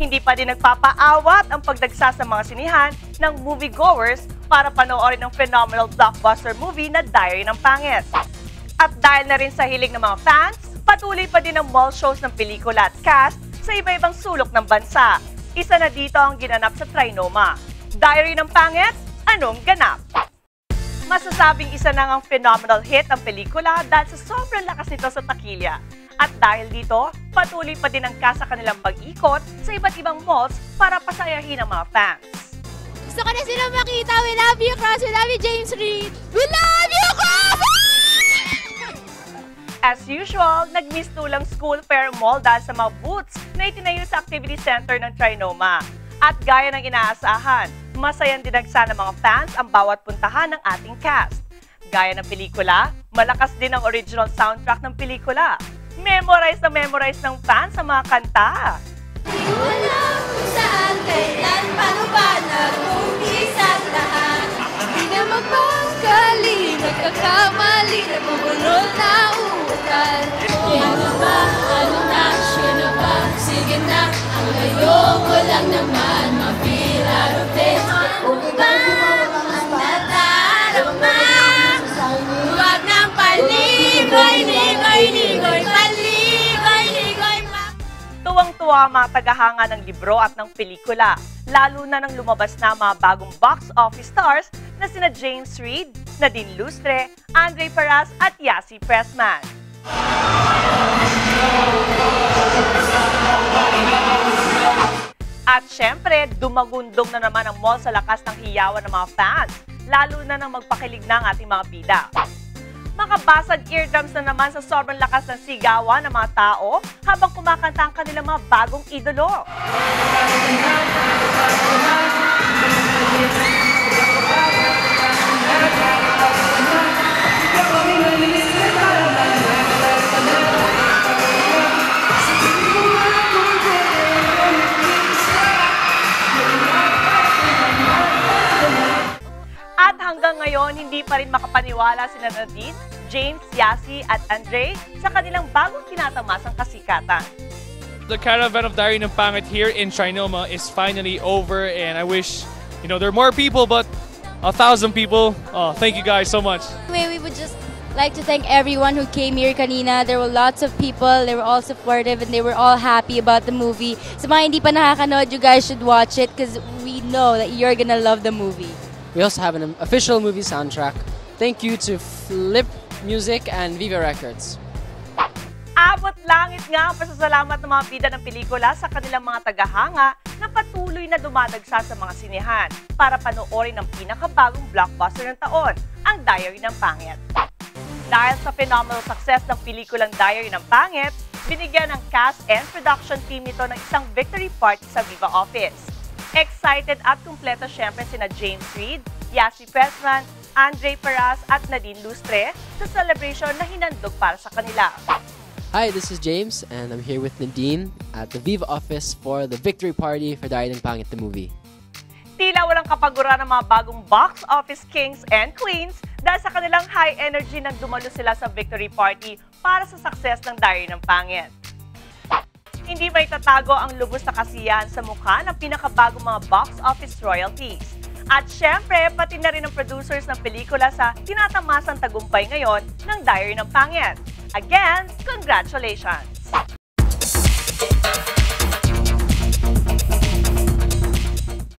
Hindi pa din nagpapaawat ang pagdagsa sa mga sinihan ng moviegoers para panoorin ang phenomenal blockbuster movie na Diary ng Pangit. At dahil na rin sa hiling ng mga fans, patuloy pa din ang mall shows ng pelikula at cast sa iba-ibang sulok ng bansa. Isa na dito ang ginanap sa Trinoma. Diary ng Pangit, anong ganap? Masasabing isa na ang phenomenal hit ang pelikula dahil sa sobrang lakas nito sa takilya. At dahil dito, patuloy pa din ang kasa kanilang pag-ikot sa iba't ibang malls para pasayahin ang mga fans. Gusto ko na sila makita. We love you, Cross. We love you, James Reid. We love you, Cross! As usual, nag-miss tulang school fair mall dahil sa mga booths na itinayo sa activity center ng Trinoma. At gaya ng inaasahan, masayang dinagsa ng mga fans ang bawat puntahan ng ating cast. Gaya ng pelikula, malakas din ang original soundtrack ng pelikula. Memorize na memorize ng fans sa mga kanta. Wala kung saan, kailan, paano ba nag-umpisa ang lahat. Di na magpapakali, nagkakamali, nabubulol na utal. Ang mga tagahanga ng libro at ng pelikula, lalo na nang lumabas na mga bagong box office stars na sina James Reid, Nadine Lustre, Andre Paras at Yasi Pressman. At syempre, dumagundong na naman ang mall sa lakas ng hiyawan ng mga fans, lalo na nang magpakilig na ang ating mga bida. Makabasag eardrums na naman sa sobrang lakas ng sigawan ng mga tao habang kumakanta ang kanilang mga bagong idolo. Hindi pa rin makapaniwala si Nadine, James, Yasi at Andre sa kanilang bagong tinatamasang kasikatan. The caravan of Diary ng Pangit here in Trinoma is finally over and I wish, you know, there are more people but a thousand people. Oh, thank you guys so much. Anyway, we would just like to thank everyone who came here kanina. There were lots of people. They were all supportive and they were all happy about the movie. Sa mga hindi pa nakakanood, you guys should watch it because we know that you're gonna love the movie. We also have an official movie soundtrack. Thank you to Flip Music and Viva Records. Abot langit nga ang pasasalamat ng mga bida ng pelikula sa kanilang mga tagahanga na patuloy na dumadagsa sa mga sinehan para panoorin ang pinakabagong blockbuster ng taon, ang Diary ng Pangit. Dahil sa phenomenal success ng pelikulang Diary ng Pangit, binigyan ng cast and production team nito ng isang victory party sa Viva Office. Excited at kumpleto syempre sina James Reid, Yasi Pressman, Andre Paras at Nadine Lustre sa celebration na hinandog para sa kanila. Hi, this is James, and I'm here with Nadine at the Viva office for the victory party for Diary ng Pangit the movie. Tila walang kapaguran ng mga bagong box office kings and queens dahil sa kanilang high energy nang dumalo sila sa victory party para sa success ng Diary ng Pangit. Hindi may tatago ang lubos na kasiyahan sa mukha ng pinakabagong mga box office royalties. At syempre, pati na rin ang producers ng pelikula sa tinatamasang tagumpay ngayon ng Diary ng Pangit. Again, congratulations!